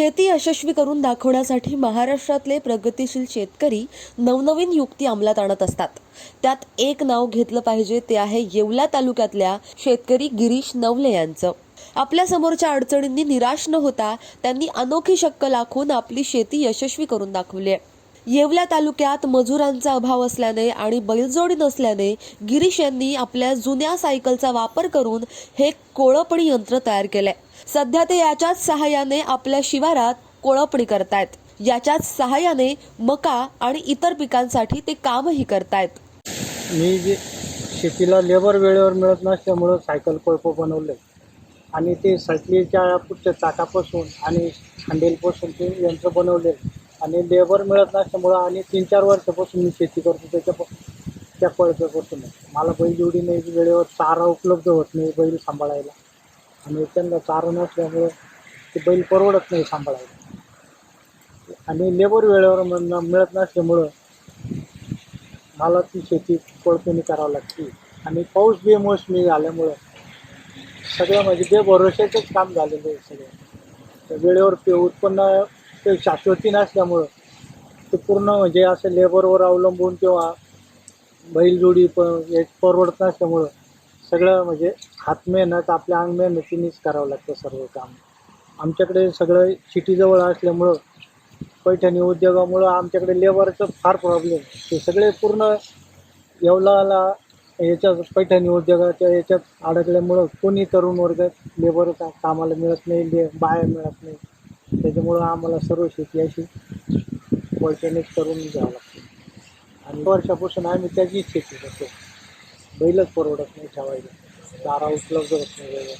शेती यशस्वी करून दाखवण्यासाठी महाराष्ट्रातले प्रगतीशील शेतकरी नवनवीन युक्ती अंमलात आणत असतात. त्यात एक नाव घेतलं पाहिजे ते आहे येवला तालुक्यातल्या शेतकरी गिरीश नवले यांचं. आपल्या समोरच्या अडचणींनी निराश न होता त्यांनी अनोखी शक्कल आखून आपली शेती यशस्वी करून दाखवली आहे. येवला तालुक्यात मजुरांचा अभाव असल्याने आणि बैलजोडी नसल्याने गिरीश यांनी आपल्या जुन्या सायकलचा वापर करून हे कोळपणी यंत्र तयार केले सध्या ते याच्याच सहाय्याने आपल्या शिवारात कोळपणी करतायत. याच्याच सहाय्याने मका आणि इतर पिकांसाठी ते कामही करतायत. मी जे शेतीला लेबर वेळेवर मिळत नसल्यामुळं सायकल कोळप बनवले आणि ते सायकलीच्या पुढच्या चाकापासून आणि हँडेलपासून ते यंत्र बनवले आणि लेबर मिळत नसल्यामुळं आणि तीन चार वर्षापासून मी शेती करतो त्याच्या त्या कोळप्यापासून मला बैल एवढी नाही वेळेवर चारा उपलब्ध होत नाही बैल सांभाळायला. आणि त्यांना चारा नसल्यामुळं ते बैल परवडत नाही सांभाळायला. आणि लेबर वेळेवर मिळत नसल्यामुळं मला ती शेती कोळपेनी करावं लागते. आणि पाऊस बेमोसमी झाल्यामुळं सगळं म्हणजे बेभरोशाचंच काम झालेलं आहे सगळं. तर वेळेवर ते उत्पन्न ते शाश्वती नसल्यामुळं ते पूर्ण म्हणजे असं लेबरवर अवलंबून किंवा बैलजोडी प एक परवडत नसल्यामुळं सगळं म्हणजे हात मेहनत आपल्या अंग मेहनतीनेच करावं लागतं सर्व काम. आमच्याकडे सगळं सिटीजवळ असल्यामुळं पैठणी उद्योगामुळं आमच्याकडे लेबरचं फार प्रॉब्लेम ते सगळे पूर्ण येवलाला याच्यात पैठणी उद्योगाच्या याच्यात अडकल्यामुळं कोणी तरुण वर्ग लेबर का कामाला मिळत नाही ले बाया मिळत नाही. त्याच्यामुळं आम्हाला सर्व शेती अशी वैज्ञानिक करून घ्यावं लागते. आणि वर्षापासून आम्ही त्याचीच शेती करतो. बैलच परवडत नाही ठेवायला चारा उपलब्ध होत नाही.